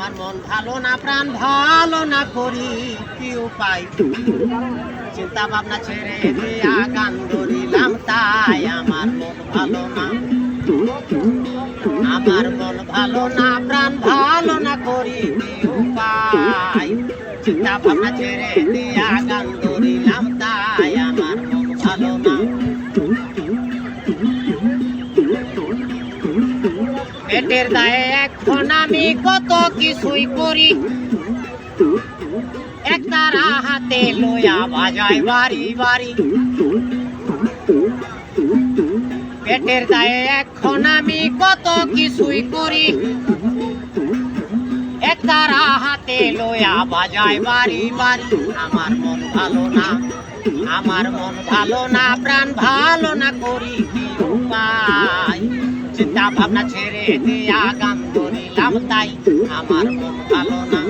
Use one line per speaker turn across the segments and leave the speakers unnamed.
আমার মন ভালো না, প্রাণ ভালো না করি, কি উপায়? চিন্তা ভাবনা ছেড়ে দিয়া গান ধরিলাম, তাই আমার মন ভালো না। আমার মন ভালো না, প্রাণ ভালো না করি উপায়? চিন্তা ভাবনা ছেড়ে দিয়া গান ধরিলাম, তাই আমার মন ভালো না। পেটের দায়ে এখন আমি কত কিছুই করি। এক তারা হাতে লইয়া বাজায় বাড়ি বাড়ি। পেটের দায়ে এখন আমি কত কিছুই করি। এক তারা হাতে লইয়া বাজায় বাড়ি বাড়ি। আমার মন ভালো না, আমার মন ভালো না, প্রাণ ভালো না করি। দিয়া গান ধরিলাম তাই আমার মন ভালো না।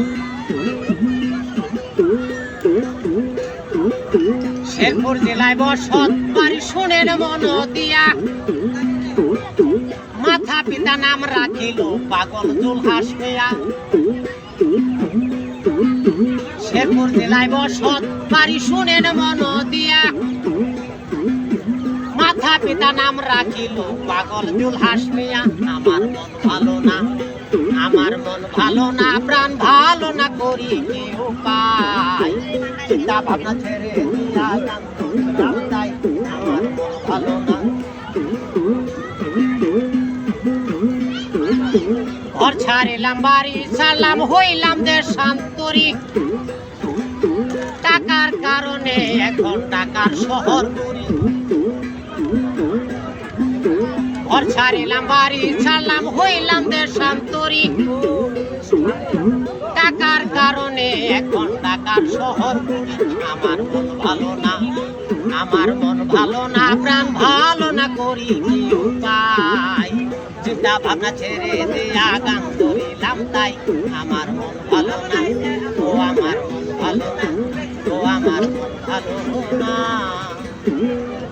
শেরপুর জেলায় বসত বাড়ি শুনেন মন দিয়া। মাথা পিতা নাম রাখিল পাগল জুলহাস মিয়া শেরপুর জেলায় বসত বাড়ি শুনেন মন দিয়া। পিতা নাম রাখিল, পাগল জুলহাস মিয়া আমার মন ভালো না। আমার মন ভালো না, প্রাণ ভালো না করি কি চিন্তা ভাবনা ছেড়ে আমার মন ভালো না। ঘর ছাড়িলাম, বাড়ি ছাড়লাম, হইলাম দেশান্তরি টাকার কারণে এখন টাকার শহর ঘর ছাড়িলাম, বাড়ি ছাড়লাম, হইলাম দেশান্তরি টাকার কারণে এখন টাকার শহর আমার মন ভালো না। আমার মন ভালো না, প্রাণ ভালো না করি উপায়। চিন্তা ভাবনা ছেড়ে দিয়া গান ধরিলাম তাই আমার মন ভালো না। ও আমার মন ভালো না, ও আমার মন ভালো না।